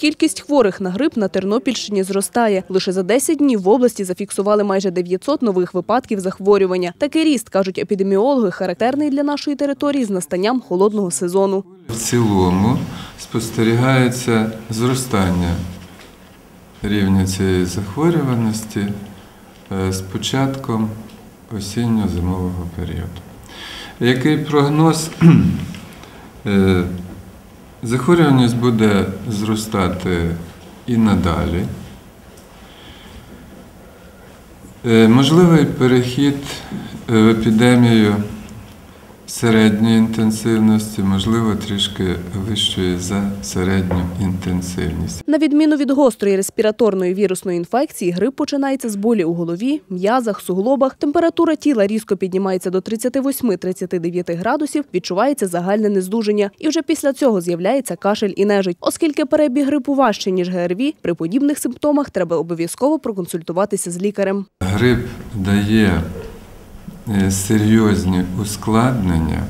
Кількість хворих на грип на Тернопільщині зростає. Лише за 10 днів в області зафіксували майже 900 нових випадків захворювання. Такий ріст, кажуть епідеміологи, характерний для нашої території з настанням холодного сезону. В цілому спостерігається зростання рівня цієї захворюваності е, з початком осінньо-зимового періоду. Який прогноз? Захворюваність буде зростати і надалі. Е, Можливий перехід в епідемію середньої інтенсивності, можливо, трішки вищої за середню інтенсивність. На відміну від гострої респіраторної вірусної інфекції, грип починається з болі у голові, м'язах, суглобах. Температура тіла різко піднімається до 38-39 градусів, відчувається загальне нездужання. І вже після цього з'являється кашель і нежить. Оскільки перебіг грипу важче, ніж ГРВІ, при подібних симптомах треба обов'язково проконсультуватися з лікарем. Грип дає серйозні ускладнення,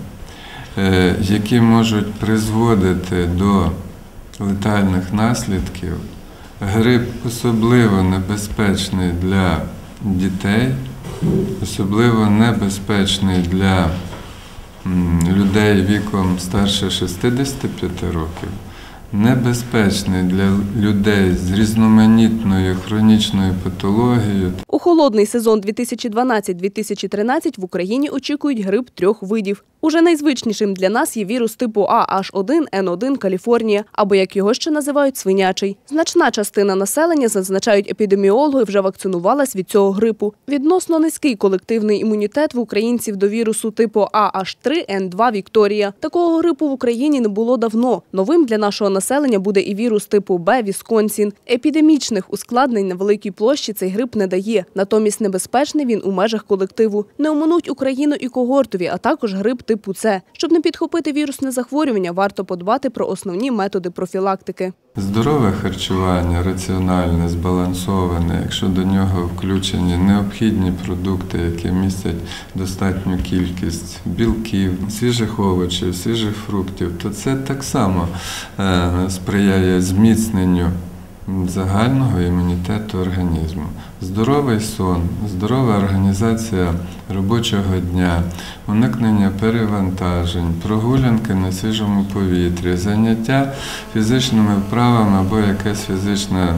е, які можуть призводити до летальних наслідків. Грип особливо небезпечний для дітей, особливо небезпечний для людей віком старше 65 років, небезпечний для людей з різноманітною хронічною патологією, холодний сезон 2012-2013 в Україні очікують гриб трьох видів. Уже найзвичнішим для нас є вірус типу AH1N1 Каліфорнія, або як його ще називають свинячий. Значна частина населення, зазначають епідеміологи, вже вакцинувалась від цього грипу. Відносно низький колективний імунітет в українців до вірусу типу AH3N2 Вікторія. Такого грипу в Україні не було давно. Новим для нашого населення буде і вірус типу Б Вісконсін. Епідемічних ускладнень на великій площі цей грип не дає. Натомість небезпечний він у межах колективу. Не оминуть Україну і когортові, а також грип типу С. Щоб не підхопити вірусне захворювання, варто подбати про основні методи профілактики. Здорове харчування, раціональне, збалансоване, якщо до нього включені необхідні продукти, які містять достатню кількість білків, свіжих овочів, свіжих фруктів, то це так само е, сприяє зміцненню загального імунітету організму. Здоровий сон, здорова організація робочого дня, уникнення перевантажень, прогулянки на свіжому повітрі, заняття фізичними вправами або якесь фізичне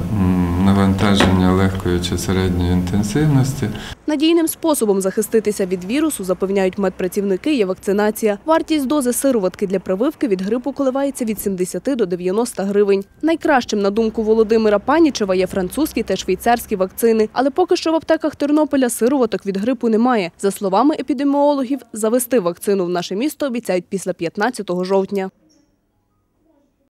навантаження легкої чи середньої інтенсивності Надійним способом захиститися від вірусу, запевняють медпрацівники, є вакцинація. Вартість дози сироватки для прививки від грипу коливається від 70 до 90 гривень. Найкращим, на думку Володимира Панічева, є французькі та швейцарські вакцини. Але поки що в аптеках Тернополя сироваток від грипу немає. За словами епідеміологів, завести вакцину в наше місто обіцяють після 15 жовтня.